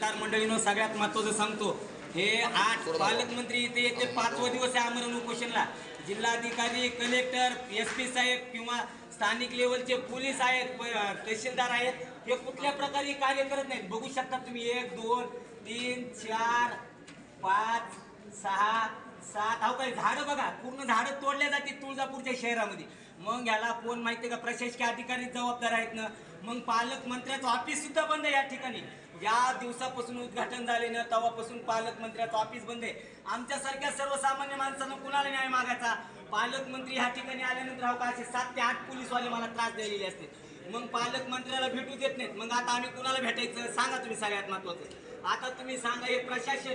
Car मंडळीनं सगळ्यात महत्वाचं सांगतो. हे आज पालकमंत्री इथे येते पाचवा दिवस आहे आमरण उपोषणला. जिल्हाधिकारी कलेक्टर एस पी साहेब किंवा स्थानिक लेवलचे पोलीस आहेत तहसीलदार आहेत हे कुठल्या प्रकारे कार्य करत नाहीत? बघू शकता तुम्ही एक दोन तीन चार पाच सहा सात. अहो काही झाडं बघा पूर्ण झाडं तोडल्या जाते तुळजापूरच्या शहरामध्ये. मग याला कोण माहिती का? प्रशासकीय अधिकारी जबाबदार आहेत ना? मग पालकमंत्र्याचं ऑफिस सुद्धा बंद आहे या ठिकाणी. या दिवसापासून उद्घाटन झाले ना तेव्हापासून पालकमंत्र्याचं ऑफिस बंद आहे. आमच्यासारख्या सर्वसामान्य माणसानं कुणाला न्याय मागायचा? पालकमंत्री ह्या ठिकाणी आल्यानंतर अहो का असे सात ते आठ पोलीसवाले मला त्रास द्यायलेले असते. मग पालकमंत्र्याला भेटू देत नाहीत. मग आता आम्ही कुणाला भेटायचं? सांगा तुम्ही सगळ्यात महत्वाचं. आता तुम्ही सांगा हे प्रशासन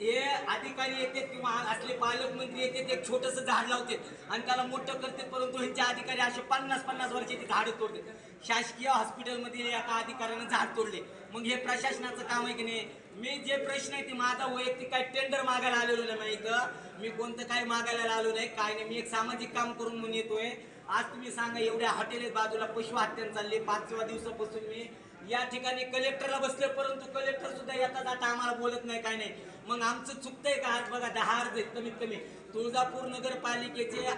हे अधिकारी येतात किंवा असले पालकमंत्री येते एक छोटस झाड लावते आणि त्याला मोठं करते परंतु ह्यांचे अधिकारी असे पन्नास पन्नास वर्षाची झाडं तोडते. शासकीय हॉस्पिटलमध्ये एका अधिकाऱ्यानं झाड तोडले. मग हे प्रशासनाचं काम आहे की नाही? मी जे प्रश्न आहे ते माझा वैयक्तिक काय टेंडर मागायला आलेलो नाही मी इथं मी कोणतं काय मागायला आलो नाही काय नाही. मी एक सामाजिक काम करून म्हणून येतोय. आज तुम्ही सांगा एवढ्या हॉटेल बाजूला पशु हत्या चालले पाचव्या दिवसापासून मी या ठिकाणी कलेक्टरला बसले परंतु कलेक्टर सुद्धा येता जाता आम्हाला बोलत नाही काय नाही. मग आमचं चुकतंय का? आज बघा दहा अर्ज कमीत कमी. तुळजापूर नगरपालिकेचे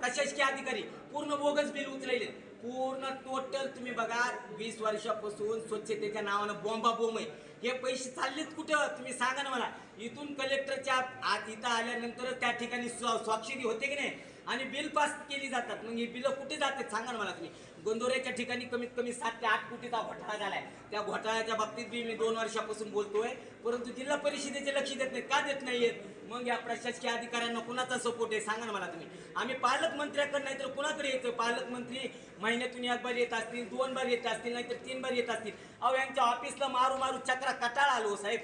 प्रशासकीय अधिकारी पूर्ण बोगस बिल उचलेले. पूर्ण टोटल तुम्ही बघा वीस वर्षापासून स्वच्छतेच्या नावानं बॉम्बा बोंब आहे. हे पैसे चाललेत कुठं? तुम्ही सांगा ना मला. इथून कलेक्टरच्या आत इथं आल्यानंतर त्या ठिकाणी स्वाक्षरी होते की नाही? आणि बिल पास केली जातात. मग ही बिलं कुठे जातात सांगा मला तुम्ही. गोंदोऱ्याच्या ठिकाणी कमीत कमी सात ते आठ कोटीचा घोटाळा झालाय. त्या घोटाळ्याच्या बाबतीत बी मी दोन वर्षापासून बोलतोय. परंतु जिल्हा परिषदेचे लक्ष देत नाहीत. का देत नाहीयेत? मग या प्रशासकीय अधिकाऱ्यांना कुणाचा सपोर्ट आहे? सांगा ना मला तुम्ही. आम्ही पालकमंत्र्याकडे नाही तर कुणाकडे येतो पालकमंत्री महिन्यातून एक बार येत असतील दोन बार येत असतील नाहीतर तीन बार येत असतील. अहो यांच्या ऑफिसला मारू मारू चक्रा कटाळ आलो हो साहेब.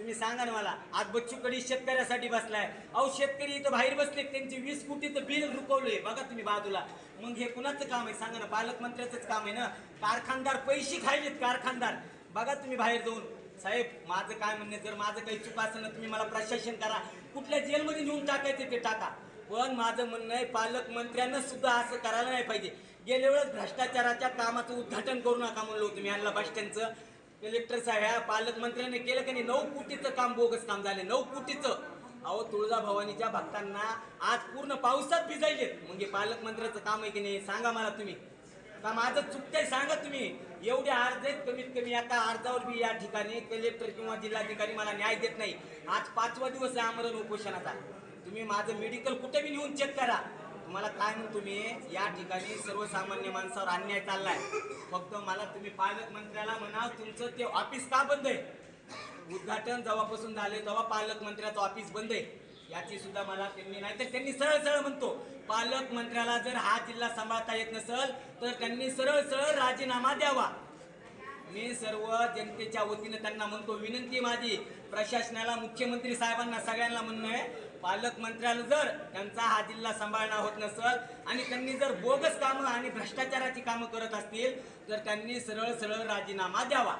तुम्ही सांगा ना मला आज बच्चू कडी शेतकऱ्यासाठी बसलाय. अहो शेतकरी इथं बाहेर बसले त्यांचे वीस कोटीचं बिल रुकवलंय. बघा तुम्ही बाजूला. मग हे कुणाचं काम आहे? सांगा ना पालकमंत्र्याचंच काम आहे ना? कारखानदार पैसे खायलेत कारखानदार. बघा तुम्ही बाहेर जाऊन. साहेब माझं काय म्हणणं आहे, जर माझं काही चुका असेल ना तुम्ही मला प्रशासन करा. कुठल्या जेलमध्ये नेऊन टाकायचे ते टाका. पण माझं म्हणणं आहे पालकमंत्र्यांना सुद्धा असं करायला नाही पाहिजे. गेल्या वेळेस भ्रष्टाचाराच्या कामाचं उद्घाटन करू नका म्हणलं होतं मी यांना बस स्टँडचं. कलेक्टर साहेब पालकमंत्र्यांनी केलं की नाही? नऊ कोटीचं काम बोगस काम झाले. नऊ कोटीचं. अहो तुळजाभवानीच्या भक्तांना आज पूर्ण पावसात भिजायले मग हे पालकमंत्र्याचं काम आहे की नाही? सांगा मला तुम्ही. का माझं चुकतंय सांगा तुम्ही. एवढे अर्ज आहेत कमीत कमी आता अर्जावर बी या ठिकाणी कलेक्टर किंवा जिल्हाधिकारी मला न्याय देत नाही. आज पाचवा दिवस आहे आमरण उपोषणाचा. तुम्ही माझं मेडिकल कुठे बी नेऊन चेक करा. तुम्हाला काय म्हणतो मी या ठिकाणी सर्वसामान्य माणसावर अन्याय चाललाय. फक्त मला तुम्ही पालकमंत्र्याला म्हणा तुमचं ते ऑफिस का बंद आहे? उद्घाटन जेव्हापासून झाले तेव्हा पालकमंत्र्याचं ऑफिस बंद आहे. याची सुद्धा मला त्यांनी नाही तर त्यांनी सरळ सरळ म्हणतो पालकमंत्र्याला जर हा जिल्हा सांभाळता येत नसेल तर त्यांनी सरळ सरळ राजीनामा द्यावा. मी सर्व जनतेच्या वतीनं त्यांना म्हणतो विनंती माझी प्रशासनाला मुख्यमंत्री साहेबांना सगळ्यांना म्हणणं आहे पालकमंत्र्याला जर त्यांचा हा जिल्हा सांभाळणं होत नसेल आणि त्यांनी जर बोगस कामं आणि भ्रष्टाचाराची कामं करत असतील तर त्यांनी सरळ सरळ राजीनामा द्यावा.